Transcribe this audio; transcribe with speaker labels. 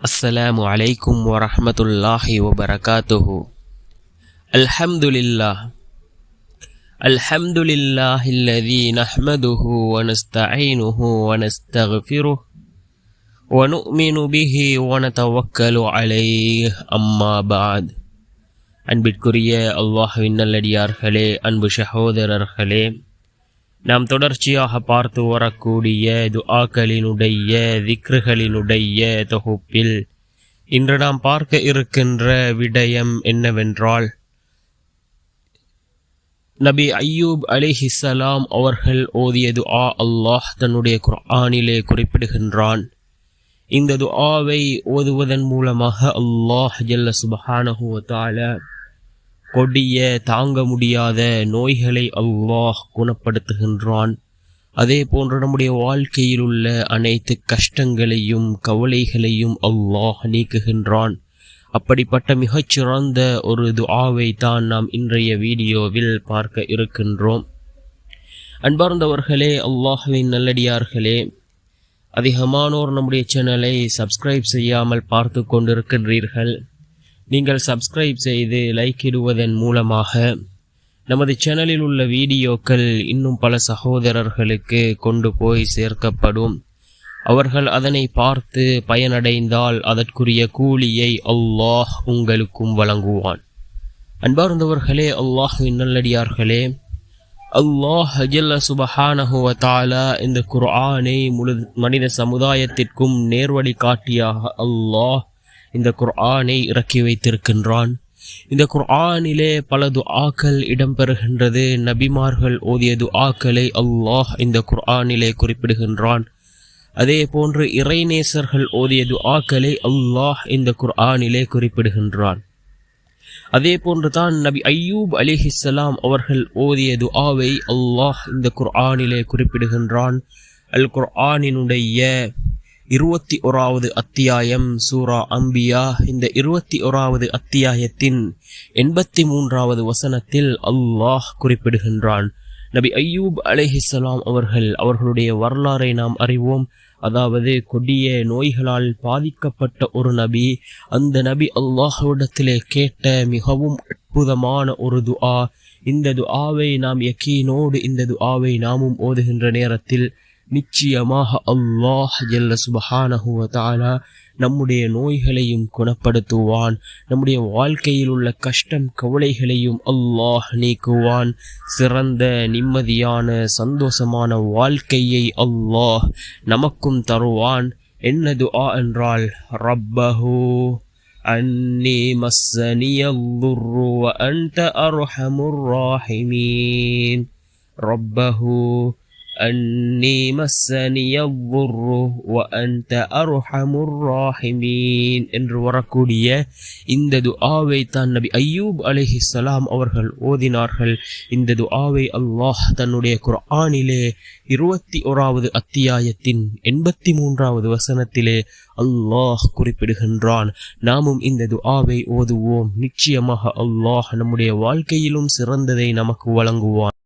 Speaker 1: السلام عليكم ورحمة الله وبركاته الحمد لله الحمد لله الذي نحمده ونستعينه ونستغفره ونؤمن به ونتوكل عليه أما بعد அன்பிற்குரிய அல்லாஹுவின் நல்லடியார்களே அன்பு சகோதரர்களே நாம் தொடர்ச்சியாக பார்த்து வரக்கூடிய துஆக்களினுடைய திக்ருகளினுடைய தொகுப்பில் இன்று நாம் பார்க்க இருக்கின்ற விடயம் என்னவென்றால் நபி ஐயூப் அலிஹிசலாம் அவர்கள் ஓதிய துஆ அல்லாஹ் தன்னுடைய குர்ஆனிலே குறிப்பிடுகின்றான். இந்த துஆவை ஓதுவதன் மூலமாக அல்லாஹ் ஜல்ல சுபஹானஹு கொடிய தாங்க முடியாத நோய்களை அல்லாஹ் குணப்படுத்துகின்றான். அதே போன்று நம்முடைய வாழ்க்கையில் உள்ள அனைத்து கஷ்டங்களையும் கவலைகளையும் அல்லாஹ் நீக்குகின்றான். அப்படிப்பட்ட மிகச்சிறந்த ஒரு துஆவை தான் நாம் இன்றைய வீடியோவில் பார்க்க இருக்கின்றோம். அன்பார்ந்தவர்களே அல்லாஹுவின் நல்லடியார்களே அதிகமானோர் நம்முடைய சேனலை சப்ஸ்கிரைப் செய்யாமல் பார்த்து கொண்டிருக்கின்றீர்கள். நீங்கள் சப்ஸ்கிரைப் செய்து லைக் இடுவதன் மூலமாக நமது சேனலில் உள்ள வீடியோக்கள் இன்னும் பல சகோதரர்களுக்கு கொண்டு போய் சேர்க்கப்படும். அவர்கள் அதனை பார்த்து பயனடைந்தால் அதற்குரிய கூலியை அல்லாஹ் உங்களுக்கும் வழங்குவான். அன்பார்ந்தவர்களே அல்லாஹ் நல்லடியார்களே அல்லாஹ் அஜல்ல சுபஹானஹுவ தாலா இந்த குர்ஆனை முழு மனித சமுதாயத்திற்கும் நேர்வழி காட்டியாக அல்லாஹ் இந்த குர்ஆனை இறக்கி வைத்திருக்கின்றான். இந்த குர்ஆனிலே பல துஆக்கள் இடம்பெறுகின்றது. நபிமார்கள் ஓதிய துஆக்களை அல்லாஹ் இந்த குர்ஆனிலே குறிப்பிடுகின்றான். அதே போன்று இறைநேசர்கள் ஓதிய துஆக்களை அல்லாஹ் இந்த குர்ஆனிலே குறிப்பிடுகின்றான். அதே போன்று தான் நபி ஐயூப் அலிஹிஸ்லாம் அவர்கள் ஓதிய துஆவை அல்லாஹ் இந்த குர்ஆனிலே குறிப்பிடுகின்றான். அல் குர்ஆனினுடைய இருபத்தி ஓராவது அத்தியாயம் சூரா அம்பியா. இந்த இருபத்தி ஓராவது அத்தியாயத்தின் எண்பத்தி மூன்றாவது வசனத்தில் அல்லாஹ் குறிப்பிடுகின்றான். நபி ஐயூப் அலேஹிசலாம் அவர்கள் அவர்களுடைய வரலாறை நாம் அறிவோம். அதாவது கொடிய நோய்களால் பாதிக்கப்பட்ட ஒரு நபி அந்த நபி அல்லாஹ்விடத்திலே கேட்ட மிகவும் அற்புதமான ஒரு துஆ. இந்த துஆவை நாம் யக்கீனோடு இந்த துஆவை நாமும் ஓதுகின்ற நேரத்தில் நிச்சயமாக அல்லாஹ் ஜல்ல சுபஹானஹுவ தாலா நம்முடைய நோய்களையும் குணப்படுத்துவான் நம்முடைய வாழ்க்கையில் உள்ள கஷ்டம் கவலைகளையும் அல்லாஹ் நீக்குவான் சிறந்த நிம்மதியான சந்தோஷமான வாழ்க்கையை அல்லாஹ் நமக்கும் தருவான் என்ன துஆ என்றால் ரப்பஹூ أني مسني الضر وأنت أرحم الراحمين ربه அன்னி மஸ்ஸனிய வ அன்ட அருஹமுர் ராஹிமீன் என்று வரக்கூடிய இந்த துஆவை தான் நபி ஐயூப் சலாம் அவர்கள் ஓதினார்கள். இந்த துஆவை அல்லாஹ் தன்னுடைய குர்ஆனிலே இருபத்தி ஓராவது அத்தியாயத்தின் எண்பத்தி மூன்றாவது வசனத்திலே அல்லாஹ் குறிப்பிடுகின்றான். நாமும் இந்த துஆவை ஓதுவோம். நிச்சயமாக அல்லாஹ் நம்முடைய வாழ்க்கையிலும் சிறந்ததை நமக்கு வழங்குவான்.